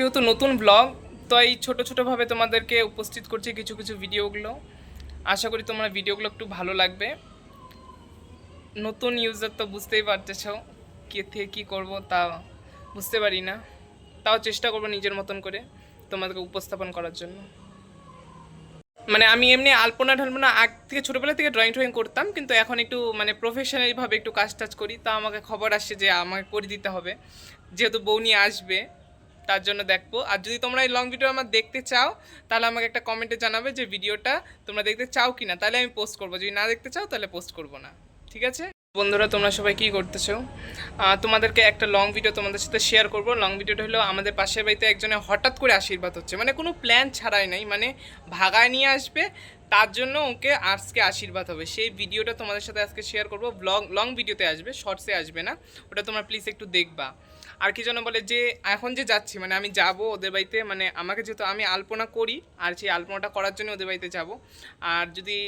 যেহেতু নতুন ব্লগ তো এই ছোটো ছোটোভাবে তোমাদেরকে উপস্থিত করছি কিছু কিছু ভিডিওগুলো আশা করি তোমরা ভিডিওগুলো একটু ভালো লাগবে। নতুন ইউজার তো বুঝতেই পারতেছ কে থেকে কী করব তা বুঝতে পারি না। তাও চেষ্টা করব নিজের মতন করে তোমাদেরকে উপস্থাপন করার জন্য। মানে আমি এমনি আলপনা ঢালপনা আগ থেকে ছোটোবেলা থেকে ড্রয়িং ট্রয়িং করতাম, কিন্তু এখন একটু মানে প্রফেশনালিভাবে একটু কাজ টাজ করি, তা আমাকে খবর আসছে যে আমাকে করে দিতে হবে। যেহেতু বউ নিয়ে আসবে তার জন্য দেখব। আর যদি তোমরা এই লং ভিডিও আমার দেখতে চাও, তাহলে আমাকে একটা কমেন্টে জানাবে যে ভিডিওটা তোমরা দেখতে চাও কি না তাহলে আমি পোস্ট করব। যদি না দেখতে চাও, তাহলে পোস্ট করব না। ঠিক আছে? বন্ধুরা, তোমরা সবাই কী করতেছো? তোমাদেরকে একটা লং ভিডিও তোমাদের সাথে শেয়ার করব। লং ভিডিওটা হলো আমাদের পাশের বাড়িতে একজনের হঠাৎ করে আশীর্বাদ হচ্ছে। মানে কোনো প্ল্যান ছাড়াই নাই। মানে ভাগায় নিয়ে আসবে তার জন্য ওকে আর্টসকে আশীর্বাদ হবে। সেই ভিডিওটা তোমাদের সাথে আজকে শেয়ার করব। ব্লগ লং ভিডিওতে আসবে শর্টসে আসবে না। ওটা তোমরা প্লিজ একটু দেখবা। আর কি যেন বলে, যে এখন যে যাচ্ছি মানে আমি যাব ওদের বাড়িতে মানে আমাকে যেহেতু আমি আলপনা করি, আর সেই আলপনাটা করার জন্য ওদের বাড়িতে যাব। আর যদি